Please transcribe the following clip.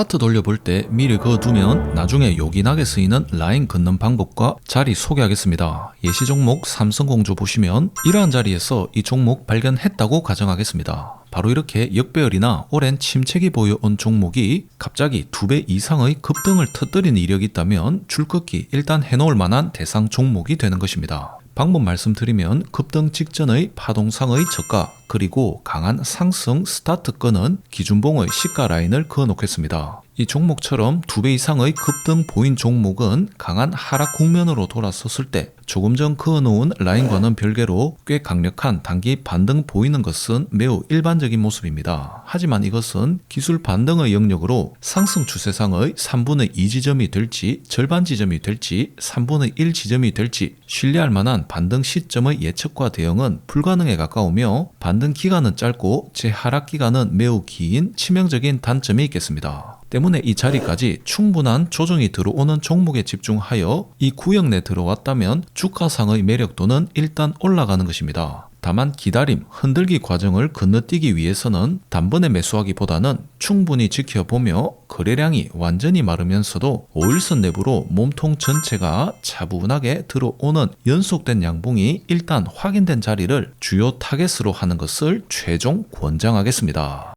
차트 돌려볼 때 미리 그어두면 나중에 요긴하게 쓰이는 라인 긋는 방법과 자리 소개하겠습니다. 예시 종목 삼성공조 보시면 이러한 자리에서 이 종목 발견했다고 가정하겠습니다. 바로 이렇게 역배열이나 오랜 침체기 보여온 종목이 갑자기 두 배 이상의 급등을 터뜨린 이력이 있다면 줄긋기 일단 해놓을 만한 대상 종목이 되는 것입니다. 방법 말씀드리면 급등 직전의 파동상의 저가 그리고 강한 상승 스타트권은 기준봉의 시가 라인을 그어 놓겠습니다. 이 종목처럼 두 배 이상의 급등 보인 종목은 강한 하락 국면으로 돌아섰을 때 조금 전 그어놓은 라인과는 별개로 꽤 강력한 단기 반등 보이는 것은 매우 일반적인 모습입니다. 하지만 이것은 기술 반등의 영역으로 상승 추세상의 3분의 2 지점이 될지 절반 지점이 될지 3분의 1 지점이 될지 신뢰할 만한 반등 시점의 예측과 대응은 불가능에 가까우며 반등 기간은 짧고 재하락 기간은 매우 긴 치명적인 단점이 있겠습니다. 때문에 이 자리까지 충분한 조정이 들어오는 종목에 집중하여 이 구역 내 들어왔다면 주가상의 매력도는 일단 올라가는 것입니다. 다만 기다림, 흔들기 과정을 건너뛰기 위해서는 단번에 매수하기보다는 충분히 지켜보며 거래량이 완전히 마르면서도 5일선 내부로 몸통 전체가 차분하게 들어오는 연속된 양봉이 일단 확인된 자리를 주요 타겟으로 하는 것을 최종 권장하겠습니다.